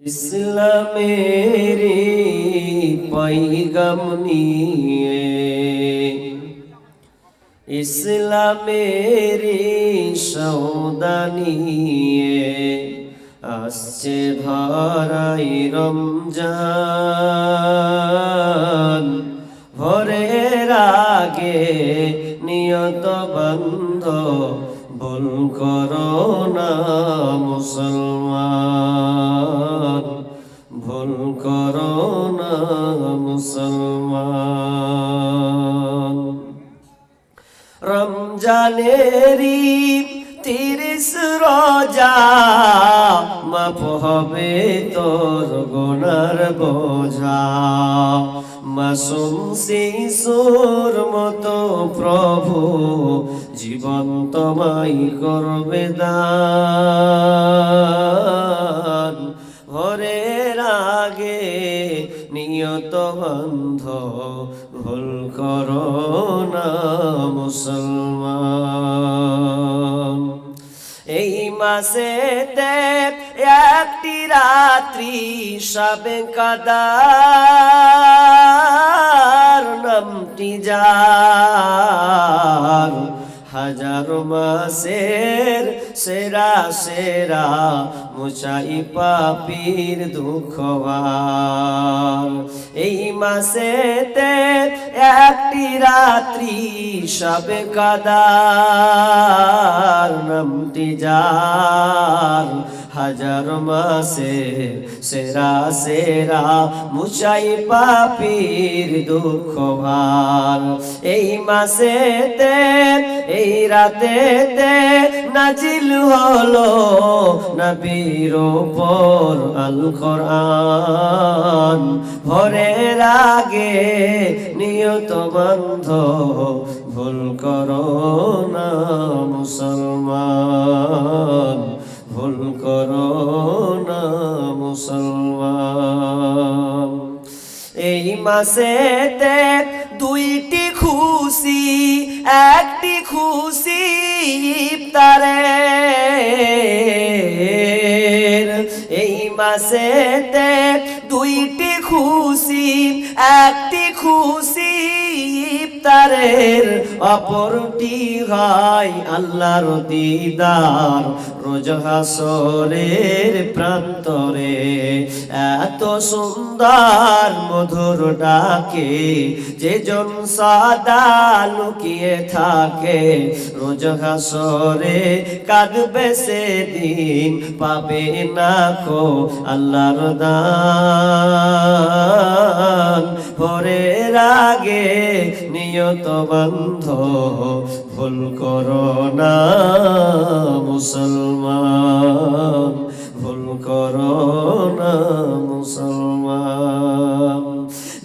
ইসলামেরি পৈগম নিয়ে। ইসলামেরি সৌদা নিয়ে আসছে ধরাই রমজান। ভোরের আগে নিয়ত বন্ধ, ভুল করো না মুসলমান। রমজানেরি তিরিশ রোজা মাপ হবে তোর গুণার বোঝা। মাসুম শিশুর মতো প্রভু জীবন তোমায় করবে দান। নিয়ত বন্ধ, ভুল করো না মুসলমান। এই মাসেতে একটি রাত্রি সবে কাদার নামটি যার হাজারো মাসের সেরা সেরা মুচাই পাপির দুঃখবার। এই মাসেতে একটি রাত্রি সবে কাদার নামটি যার। হাজার মাসে, সেরা সেরা মুচাই পাপির দুঃখ ভার। এই মাসেতে, এই রাতেতে নাজিল হলো নবীর ওপর আল কোরআন ভোরের আগে নিয়ত বন্ধ, ভুল করো না মুসলমান। ভুল করো না, মুসলমান। এই মাসেতে দুইটি খুশি, একটি খুশি তারে এই মাসেতে দুইটি খুশি, একটি খুশি ইফতারের অপরটি হয়? আল্লাহর দিদার রোজ হাসরের প্রান্তরে এত সুন্দর মধুর ডাকে, যে জন সাদা লুকিয়ে থাকে, রোজ হাসরে কাঁদবে সেদিন, পাবে না কো আল্লাহর দান। ভোরের আগে নিয়ত বন্ধ ভুল করোনা মুসলমান ভুল করোনা মুসলমান।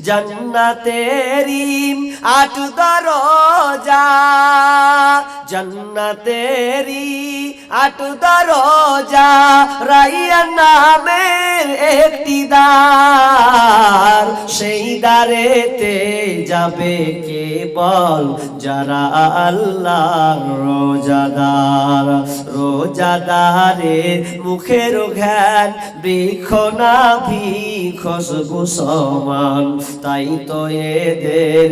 জন্নতেরি আট দরজা। জন্নতেরি আট দরজা। রাইয়া নামের একটি দ্বার, সেই দ্বারেতে যাবে কে বল যারা আল্লাহর রোজাদার। রোজাদারে মুখের ঘ্যান বৃক্ষ না খুশবু সমান। তাই তো এদের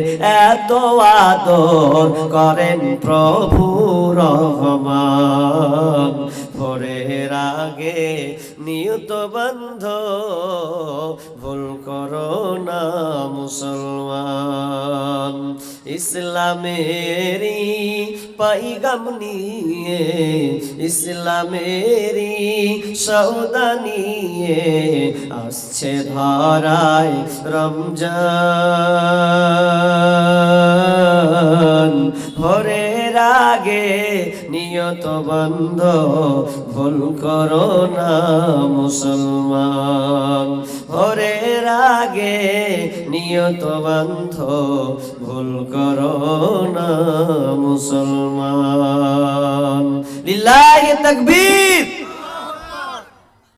এত আদর করেন প্রভু রহমান। ভোরের আগে নিয়ত বন্ধ, ভুল করো না মুসলমান। ইসলামেরি পাইগাম নিয়ে ইসলামেরি সৌদা নিয়ে আসছে ধরায় রমজান। ভোরের আগে নিয়ত বন্ধ, ভুল করো না মুসলমান। হরে রাগে নিয়ত বন্ধ, ভুল করো না মুসলমান। লিল্লাহি তাকবীর!